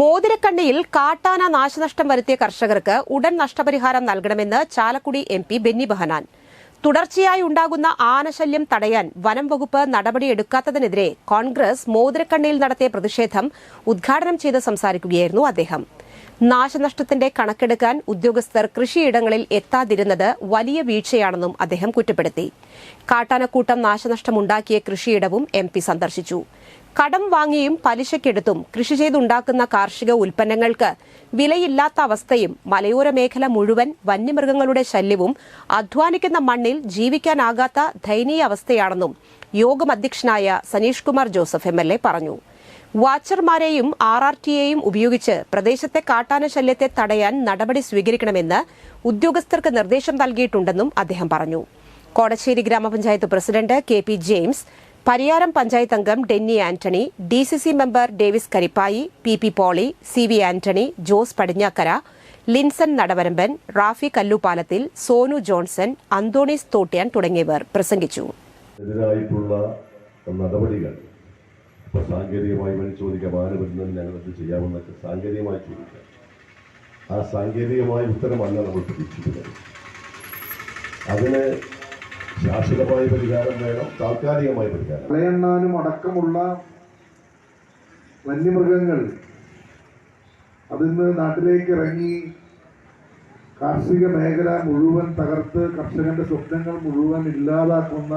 മോതിരക്കണ്ണിയിൽ കാട്ടാന നാശനഷ്ടം വരുത്തിയ കർഷകർക്ക് ഉടൻ നഷ്ടപരിഹാരം നൽകണമെന്ന് ചാലക്കുടി എം പി ബെന്നി ബഹനാൻ. തുടർച്ചയായി ഉണ്ടാകുന്ന ആനശല്യം തടയാൻ വനം വകുപ്പ് നടപടിയെടുക്കാത്തതിനെതിരെ കോൺഗ്രസ് മോതിരക്കണ്ണിയിൽ നടത്തിയ പ്രതിഷേധം ഉദ്ഘാടനം ചെയ്ത് സംസാരിക്കുകയായിരുന്നു അദ്ദേഹം. നാശനഷ്ടത്തിന്റെ കണക്കെടുക്കാൻ ഉദ്യോഗസ്ഥർ കൃഷിയിടങ്ങളിൽ എത്താതിരുന്നത് വലിയ വീഴ്ചയാണെന്നും അദ്ദേഹം കുറ്റപ്പെടുത്തി. കാട്ടാനക്കൂട്ടം നാശനഷ്ടമുണ്ടാക്കിയ കൃഷിയിടവും എം സന്ദർശിച്ചു. കടം വാങ്ങിയും പലിശക്കെടുത്തും കൃഷി ചെയ്തുണ്ടാക്കുന്ന കാർഷിക ഉൽപ്പന്നങ്ങൾക്ക് വിലയില്ലാത്ത അവസ്ഥയും മലയോര മേഖല മുഴുവൻ വന്യമൃഗങ്ങളുടെ ശല്യവും അധ്വാനിക്കുന്ന മണ്ണിൽ ജീവിക്കാനാകാത്ത ദയനീയ അവസ്ഥയാണെന്നും യോഗം അധ്യക്ഷനായ Saneesh Kumar Joseph M L A പറഞ്ഞു. വാച്ചർമാരെയും ആർ ആർ ടിയെയും ഉപയോഗിച്ച് പ്രദേശത്തെ കാട്ടാന ശല്യത്തെ തടയാൻ നടപടി സ്വീകരിക്കണമെന്ന് ഉദ്യോഗസ്ഥർക്ക് നിർദ്ദേശം നൽകിയിട്ടുണ്ടെന്നും അദ്ദേഹം പറഞ്ഞു. കോടശ്ശേരി ഗ്രാമപഞ്ചായത്ത് president K P James Pariyaram panchayat അംഗം Denny Antony D C C member Davis Karippayi P P Poly C V Antony Jose Padinjakkara Linson Nadavaramban Rafi Kallupalathil Sonu Johnson Anthonis Thottiyan തുടങ്ങിയവർ പ്രസംഗിച്ചു. ആ നമ്മൾ അതിന് ശാശ്വതമായ പരിഹാരം വേണം താൽക്കാലികമായ പരിഹാരം. മലയണ്ണാനും അടക്കമുള്ള വന്യമൃഗങ്ങൾ അതിന്ന് നാട്ടിലേക്ക് ഇറങ്ങി കാർഷിക മേഖല മുഴുവൻ തകർത്ത് കർഷകന്റെ സ്വപ്നങ്ങൾ മുഴുവൻ ഇല്ലാതാക്കുന്ന